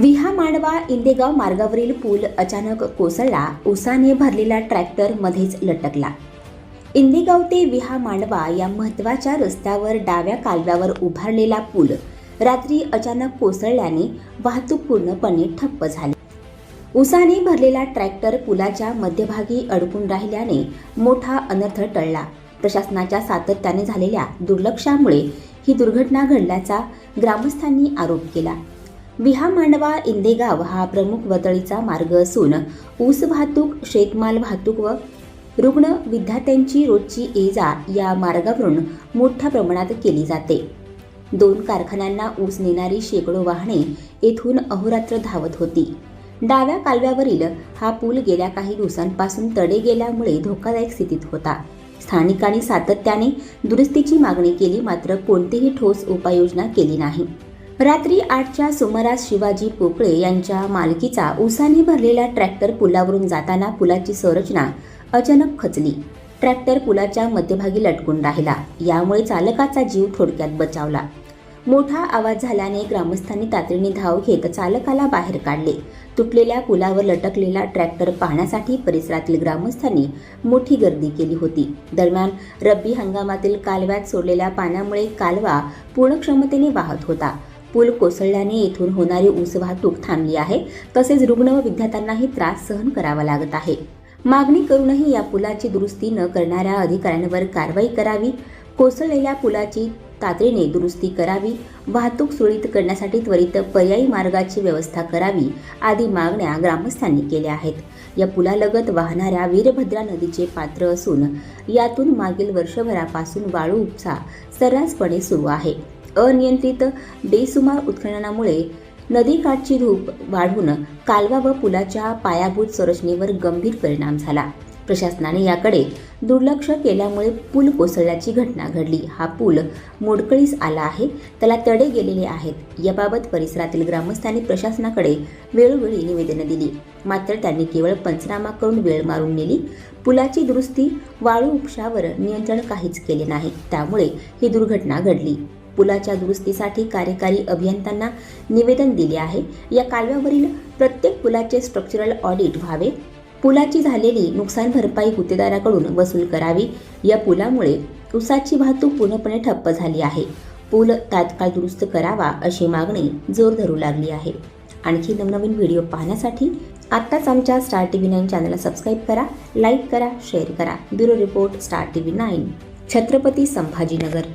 विहा मांडवा इंदेगाव मार्गावरील पूल अचानक कोसळला. उसाने भरलेला ट्रॅक्टर मध्येच लटकला. इंदेगाव ते विहा मांडवा या महत्त्वाच्या रस्त्यावर डाव्या कालव्यावर उभारलेला पूल रात्री अचानक कोसळल्याने वाहतूक पूर्णपणे ठप्प झाली. उसाने भरलेला ट्रॅक्टर पुलाच्या मध्यभागी अडकून राहिल्याने मोठा अनर्थ टळला. प्रशासनाच्या सातत्याने झालेल्या दुर्लक्षामुळे ही दुर्घटना घडल्याचा ग्रामस्थांनी आरोप केला. विहा मांडवा इंदेगाव हा प्रमुख वतळीचा मार्ग असून ऊस वाहतूक शेतमाल वाहतूक व रुग्ण विद्यार्थ्यांची रोजची ये जा या मार्गावरून मोठ्या प्रमाणात केली जाते. दोन कारखान्यांना ऊस नेणारी शेकडो वाहने येथून अहोरात्र धावत होती. डाव्या कालव्यावरील हा पूल गेल्या काही दिवसांपासून तडे गेल्यामुळे धोकादायक स्थितीत होता. स्थानिकांनी सातत्याने दुरुस्तीची मागणी केली मात्र कोणतीही ठोस उपाययोजना केली नाही. रात्री आठच्या सुमारास शिवाजी पोकळे यांच्या मालकीचा उसाने भरलेला ट्रॅक्टर पुलावरून जाताना पुलाची संरचना अचानक खचली. ट्रॅक्टर पुलाच्या मध्यभागी लटकून राहिला. यामुळे चालकाचा जीव थोडक्यात बचावला. मोठा आवाज झाल्याने ग्रामस्थांनी तातडीने धाव घेत चालकाला बाहेर काढले. तुटलेल्या पुलावर लटकलेला ट्रॅक्टर पाहण्यासाठी परिसरातील ग्रामस्थांनी मोठी गर्दी केली होती. दरम्यान रब्बी हंगामातील कालव्यात सोडलेल्या पाण्यामुळे कालवा पूर्ण क्षमतेने वाहत होता. पूल कोसळल्याने येथून होणारी ऊस वाहतूक थांबली आहे. तसेच रुग्ण व विद्यार्थ्यांनाही त्रास सहन करावा लागत आहे. मागणी करूनही या पुलाची दुरुस्ती न करणाऱ्या अधिकाऱ्यांवर कारवाई करावी कोसळलेल्या पुलाची तातडीने दुरुस्ती करावी वाहतूक सुरळीत करण्यासाठी त्वरित पर्यायी मार्गाची व्यवस्था करावी आदी मागण्या ग्रामस्थांनी केल्या आहेत. या पुलालगत वाहणाऱ्या वीरभद्रा नदीचे पात्र असून यातून मागील वर्षभरापासून वाळू उपसा सर्रासपणे सुरू आहे. अनियंत्रित बेसुमार उत्खननामुळे नदीकाठची धूप वाढून कालवा व पुलाच्या पायाभूत संरचनेवर गंभीर परिणाम झाला. प्रशासनाने याकडे दुर्लक्ष केल्यामुळे पूल कोसळल्याची घटना घडली. हा पूल मोडकळीस आला आहे. त्याला तडे गेलेले आहेत. याबाबत परिसरातील ग्रामस्थांनी प्रशासनाकडे वेळोवेळी निवेदनं दिली. मात्र त्यांनी केवळ पंचनामा करून वेळ मारून नेली. पुलाची दुरुस्ती वाळू उपशावर नियंत्रण काहीच केले नाही. त्यामुळे ही दुर्घटना घडली. पुलाच्या दुरुस्तीसाठी कार्यकारी अभियंत्यांना निवेदन दिले आहे. या कालव्यावरील प्रत्येक पुलाचे स्ट्रक्चरल ऑडिट व्हावे. पुलाची झालेली नुकसान भरपाई गुत्तेदाराकडून वसूल करावी. या पुलामुळे उसाची वाहतूक पूर्णपणे ठप्प झाली आहे. पूल तात्काळ दुरुस्त करावा अशी मागणी जोर धरू लागली आहे. आणखी नवनवीन व्हिडिओ पाहण्यासाठी आत्ताच आमच्या स्टार टी व्ही नाईन चॅनलला सबस्क्राईब करा लाईक करा शेअर करा. Bureau report star T V nine Chhatrapati Sambhajinagar.